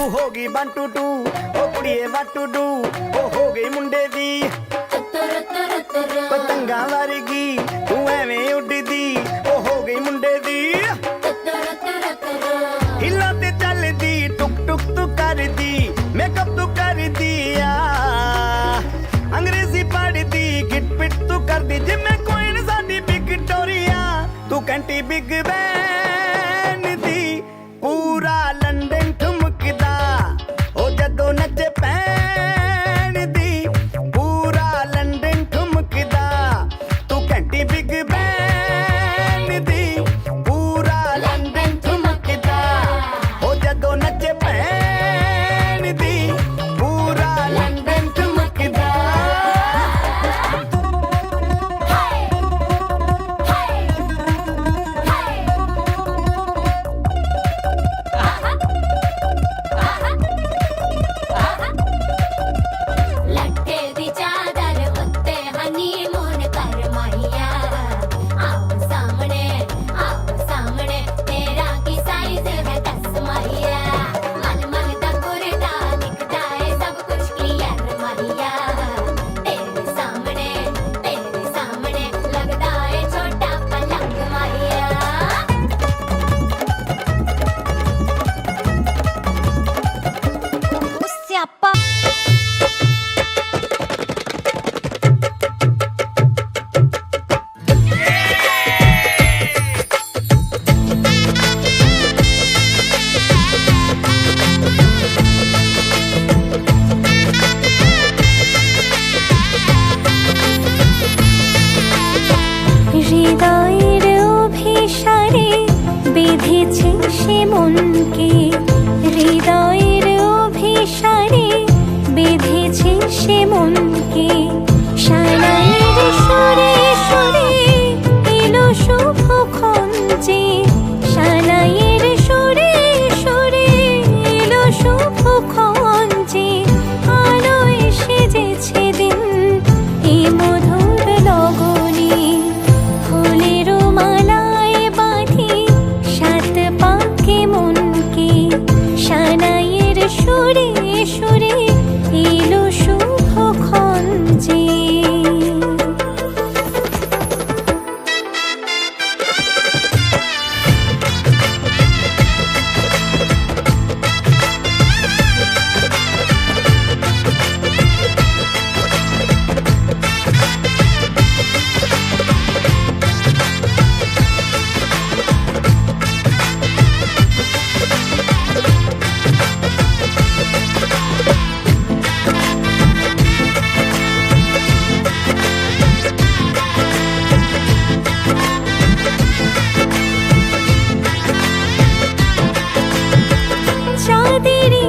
ਤੂੰ ਹੋ ਗਈ ਵਨ ਟੂ ਟੂ ਉਹ ਕੁੜੀਏ ਵਾਟ ਟੂ ਡੂ ਉਹ ਹੋ ਗਈ ਮੁੰਡੇ ਦੀ। ਪਤੰਗਾਂ ਵਰਗੀ, ਤੂੰ ਐਵੇਂ ਉੱਡਦੀ, ਉਹ ਹੋ ਗਈ ਮੁੰਡੇ ਦੀ। ਹਿੱਲਾਂ ਤੇ ਚੱਲਦੀ, ਟੁਕ ਟੁਕ ਤੂੰ ਕਰਦੀ ਮੇਕਅਪ ਤੂੰ ਕਰਦੀ ਆ। ਅੰਗਰੇਜ਼ੀ ਪੜ੍ਹਦੀ, ਗਿਟ ਪਿਟ ਤੂੰ ਕਰਦੀ, ਜਿਵੇਂ ਕੋਇਨ ਸਾਡੀ ਵਿਕਟੋਰੀਆ ਤੂੰ ਕੰਟੀ ਬਿਗ അപ്പ തിരി